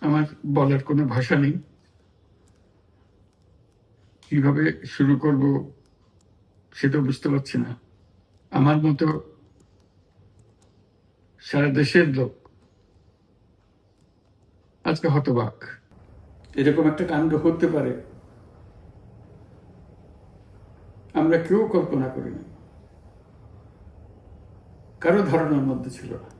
আমার বলার কোনো ভাষা নেই। কীভাবে শুরু করব সেটা বুঝতে পারছি না। আমার মতো সারা দেশের লোক আজকে হতবাক। এরকম একটা কাণ্ড হতে পারে। আমরা কেউ কল্পনা করিনি কারও ধারণার মধ্যে ছিল না।